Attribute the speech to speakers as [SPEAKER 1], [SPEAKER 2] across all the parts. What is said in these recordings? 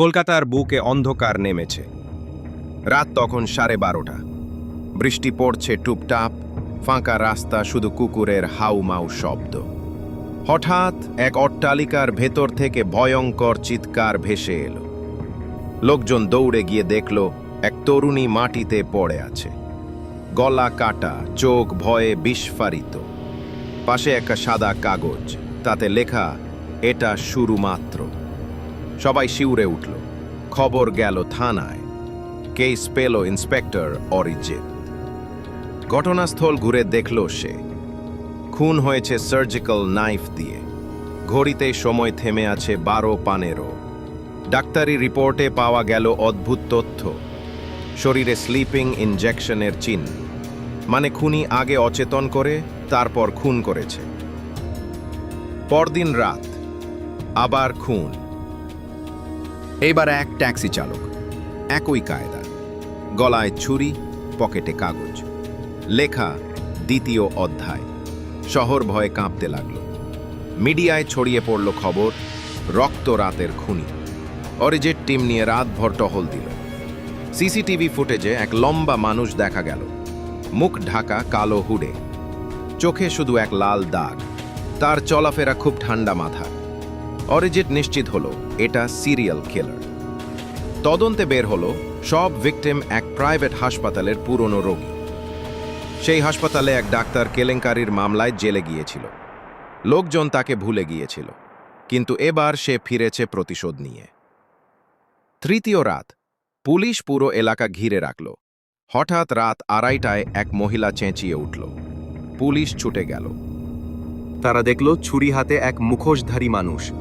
[SPEAKER 1] কলকাতার বুকে অন্ধকার নেমেছে। রাত তখন সাড়ে বারোটা। বৃষ্টি পড়ছে টুপটাপ, ফাঁকা রাস্তা শুধু কুকুরের হাউমাউ শব্দ। হঠাৎ এক অট্টালিকার ভেতর থেকে ভয়ঙ্কর চিৎকার ভেসে এলো। লোকজন দৌড়ে গিয়ে দেখল, এক তরুণী মাটিতে পড়ে আছে। গলা কাটা, চোখ ভয়ে বিস্ফারিত। পাশে একটা সাদা কাগজ, তাতে লেখা, এটা শুরু মাত্র সবাই শিউরে উঠল। খবর গেল থানায়। কেস পেল ইন্সপেক্টর অরিজিৎ। ঘটনাস্থল ঘুরে দেখল সে। খুন হয়েছে সার্জিক্যাল নাইফ দিয়ে। ঘড়িতে সময় থেমে আছে বারো পানেরো। ডাক্তারি রিপোর্টে পাওয়া গেল অদ্ভুত তথ্য। শরীরে স্লিপিং ইনজেকশনের চিহ্ন। মানে খুনি আগে অচেতন করে, তারপর খুন করেছে। পরদিন রাত। আবার খুন। এবার এক ট্যাক্সি চালক, একই কায়দা গলায় ছুরি, পকেটে কাগজ, লেখা দ্বিতীয় অধ্যায়, শহর ভয়ে কাঁপতে লাগল। মিডিয়ায় ছড়িয়ে পড়ল খবর, রক্ত রাতের খুনি। অরিজিৎ টিম নিয়ে রাতভর টহল দিল। সিসিটিভি ফুটেজে এক লম্বা মানুষ দেখা গেল। মুখ ঢাকা, কালো হুডে। চোখে শুধু এক লাল দাগ। তার চলাফেরা খুব ঠান্ডা মাথা অরিজিৎ নিশ্চিত হলো, এটা সিরিয়াল কিলার। তদন্তে বের হলো, সব ভিকটিম এক প্রাইভেট হাসপাতালের পুরনো রোগী। সেই হাসপাতালে এক ডাক্তার কেলেঙ্কারির মামলায় জেলে গিয়েছিল। লোকজন তাকে ভুলে গিয়েছিল, কিন্তু এবার সে ফিরেছে প্রতিশোধ নিয়ে। তৃতীয় রাত, পুলিশ পুরো এলাকা ঘিরে রাখল। হঠাৎ রাত আড়াইটায় এক মহিলা চেঁচিয়ে উঠল। পুলিশ ছুটে গেল। তারা দেখল ছুরি হাতে এক মুখোশধারী মানুষ।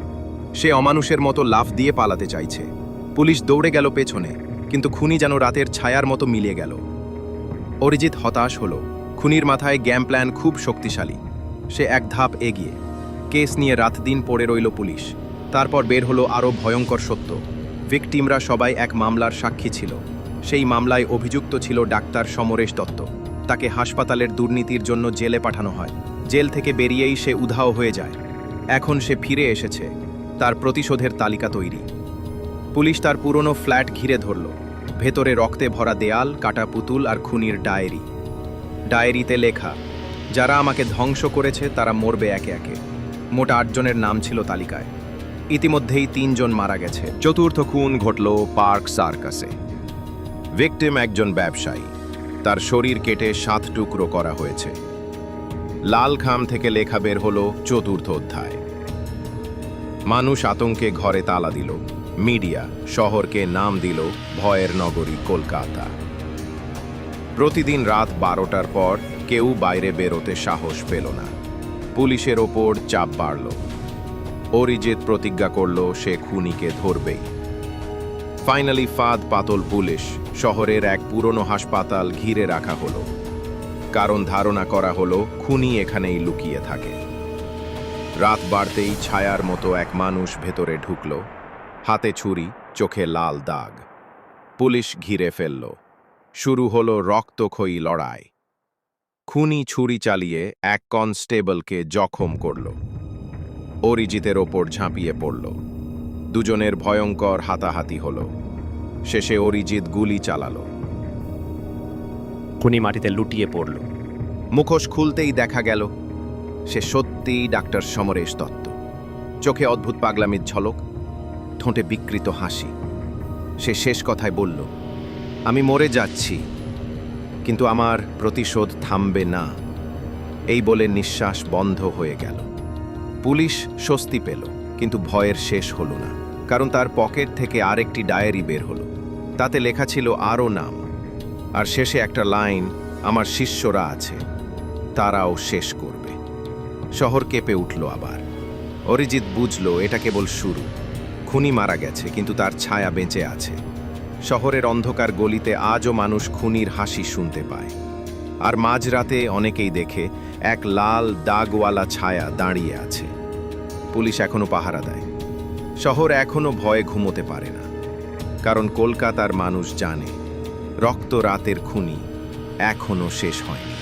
[SPEAKER 1] সে অমানুষের মতো লাফ দিয়ে পালাতে চাইছে। পুলিশ দৌড়ে গেল পেছনে, কিন্তু খুনি যেন রাতের ছায়ার মতো মিলিয়ে গেল। অরিজিৎ হতাশ হল। খুনির মাথায় গ্যাম প্ল্যান খুব শক্তিশালী। সে এক ধাপ এগিয়ে। কেস নিয়ে রাত দিন পড়ে রইল পুলিশ। তারপর বের হলো আরও ভয়ঙ্কর সত্য। ভিকটিমরা সবাই এক মামলার সাক্ষী ছিল। সেই মামলায় অভিযুক্ত ছিল ডাক্তার সমরেশ দত্ত। তাকে হাসপাতালের দুর্নীতির জন্য জেলে পাঠানো হয়। জেল থেকে বেরিয়েই সে উধাও হয়ে যায়। এখন সে ফিরে এসেছে। তার প্রতিশোধের তালিকা তৈরি। পুলিশ তার পুরনো ফ্ল্যাট ঘিরে ধরল। ভেতরে রক্তে ভরা দেয়াল, কাটা পুতুল আর খুনির ডায়েরি। ডায়েরিতে লেখা, যারা আমাকে ধ্বংস করেছে, তারা মরবে একে একে। মোট আটজনের নাম ছিল তালিকায়। ইতিমধ্যেই তিনজন মারা গেছে। চতুর্থ খুন ঘটল পার্ক সার্কাসে। ভিকটিম একজন ব্যবসায়ী। তার শরীর কেটে সাত টুকরো করা হয়েছে। লাল খাম থেকে লেখা বের হলো চতুর্থ অধ্যায়। মানুষ আতঙ্কে ঘরে তালা দিল। মিডিয়া শহরকে নাম দিল ভয়ের নগরী কলকাতা। প্রতিদিন রাত বারোটার পর কেউ বাইরে বেরোতে সাহস পেল না। পুলিশের ওপর চাপ বাড়ল। অরিজিৎ প্রতিজ্ঞা করল সে খুনিকে ধরবেই। ফাইনালি ফাদ পাতল পুলিশ শহরের এক পুরনো হাসপাতাল ঘিরে রাখা হলো। কারণ ধারণা করা হলো খুনি এখানেই লুকিয়ে থাকে। রাত বাড়তেই ছায়ার মতো এক মানুষ ভেতরে ঢুকল। হাতে ছুরি চোখে লাল দাগ। পুলিশ ঘিরে ফেলল। শুরু হলো রক্তক্ষয়ী লড়াই। খুনি ছুরি চালিয়ে এক কনস্টেবলকে জখম করল। অরিজিতের ওপর ঝাঁপিয়ে পড়ল। দুজনের ভয়ঙ্কর হাতাহাতি হল। শেষে অরিজিৎ গুলি চালালো।
[SPEAKER 2] খুনি মাটিতে লুটিয়ে পড়ল।
[SPEAKER 1] মুখোশ খুলতেই দেখা গেল সে সত্যিই ডাক্তার সমরেশ দত্ত। চোখে অদ্ভুত পাগলামির ঝলক, ঠোঁটে বিকৃত হাসি। সে শেষ কথায় বলল, আমি মরে যাচ্ছি, কিন্তু আমার প্রতিশোধ থামবে না। এই বলে নিঃশ্বাস বন্ধ হয়ে গেল। পুলিশ স্বস্তি পেল, কিন্তু ভয়ের শেষ হলো না, কারণ তার পকেট থেকে আরেকটি ডায়েরি বের হলো। তাতে লেখা ছিল আরও নাম, আর শেষে একটা লাইন, আমার শিষ্যরা আছে, তারাও শেষ করবে। শহর কেঁপে উঠল আবার। অরিজিৎ বুঝল, এটা কেবল শুরু। খুনি মারা গেছে, কিন্তু তার ছায়া বেঁচে আছে। শহরের অন্ধকার গলিতে আজও মানুষ খুনির হাসি শুনতে পায়। আর মাঝরাতে অনেকেই দেখে এক লাল দাগওয়ালা ছায়া দাঁড়িয়ে আছে। পুলিশ এখনও পাহারা দেয়। শহর এখনও ভয়ে ঘুমোতে পারে না। কারণ কলকাতার মানুষ জানে, রক্ত রাতের খুনি এখনও শেষ হয়নি।